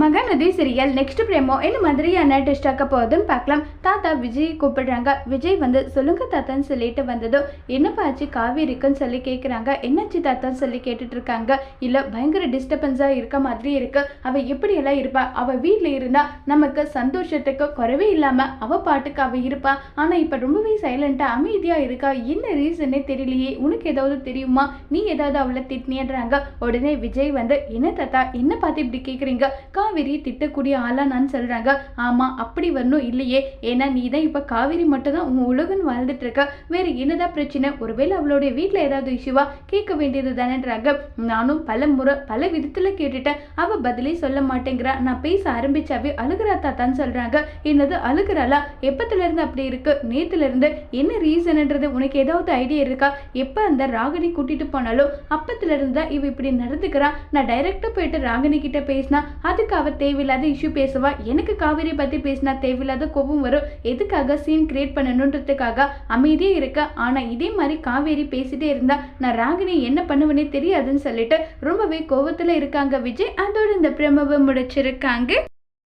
Mahanadi serial next பிரேமோ என்ன மாதிரியான test ஆக்க போகுதுன்னு பார்க்கலாம். தாத்தா விஜய் கூப்பிடுறாங்க. விஜய் வந்து சொல்லுங்க தாத்தான்னு சொல்லிட்டு வந்ததும் என்னப்பா ஆச்சு? காவேரிக்குன்னு சொல்லி கேட்குறாங்க என்னாச்சு தாத்தான்னு சொல்லி கேட்டுட்டு இருக்காங்க இல்லை பயங்கர டிஸ்டர்பன்ஸாக இருக்க மாதிரி இருக்கு. அவள் எப்படியெல்லாம் இருப்பா? அவள் வீட்டில் இருந்தா நமக்கு சந்தோஷத்துக்கு குறைவே இல்லாமல் அவள் பாட்டுக்கு அவள் இருப்பா. ஆனால் இப்போ ரொம்பவே சைலண்ட்டாக அமைதியாக இருக்கா? என்ன ரீசனே தெரியலையே. உனக்கு ஏதாவது தெரியுமா? நீ ஏதாவது அவளை திட்டினியன்றாங்க. உடனே விஜய் வந்து என்ன தாத்தா? என்ன பார்த்து இப்படி கேட்குறீங்க காவேரி திட்டக்கூடிய ஆளா நான் சொல்றாங்க. ஆமா அப்படி வரணும் இல்லையே. ஏன்னா நீ தான் இப்ப காவேரி மட்டும் தான் உன் உலகன்னு வாழ்ந்துட்டு இருக்க. வேற என்னதான் பிரச்சனை? ஒருவேளை அவளுடைய வீட்டுல ஏதாவது இஷ்யூவா கேட்க வேண்டியது தானேன்றாங்க. நானும் பல முறை பல விதத்துல கேட்டுட்டேன். அவ பதிலே சொல்ல மாட்டேங்கிறா. நான் பேச ஆரம்பிச்சாவே அழுகிறா தாத்தான்னு சொல்றாங்க. என்னது அழுகிறாளா? எப்பத்துல இருந்து அப்படி இருக்கு? நேத்துல இருந்து என்ன ரீசன்ன்றது உனக்கு ஏதாவது ஐடியா இருக்கா? எப்ப அந்த ராகினி கூட்டிட்டு போனாலும் அப்பத்துல இருந்து தான் இவ இப்படி நடந்துக்கிறா? நான் டைரக்டா போயிட்டு ராகினி கிட்ட பேசினா அதுக்கு அவள் தேவையில்லாத இஷ்யூ பேசுவா? எனக்கு காவேரி பற்றி பேசினா தேவையில்லாத கோபம் வரும். எதுக்காக சீன் கிரியேட் பண்ணணுன்றதுக்காக அமைதியே இருக்க? ஆனால் இதே மாதிரி காவேரி பேசிட்டே இருந்தா நான் ராகினி என்ன பண்ணுவேனே தெரியாதுன்னு சொல்லிட்டு ரொம்பவே கோபத்தில் இருக்காங்க விஜய். அதோட இந்த பிரமவை முடிச்சிருக்காங்க.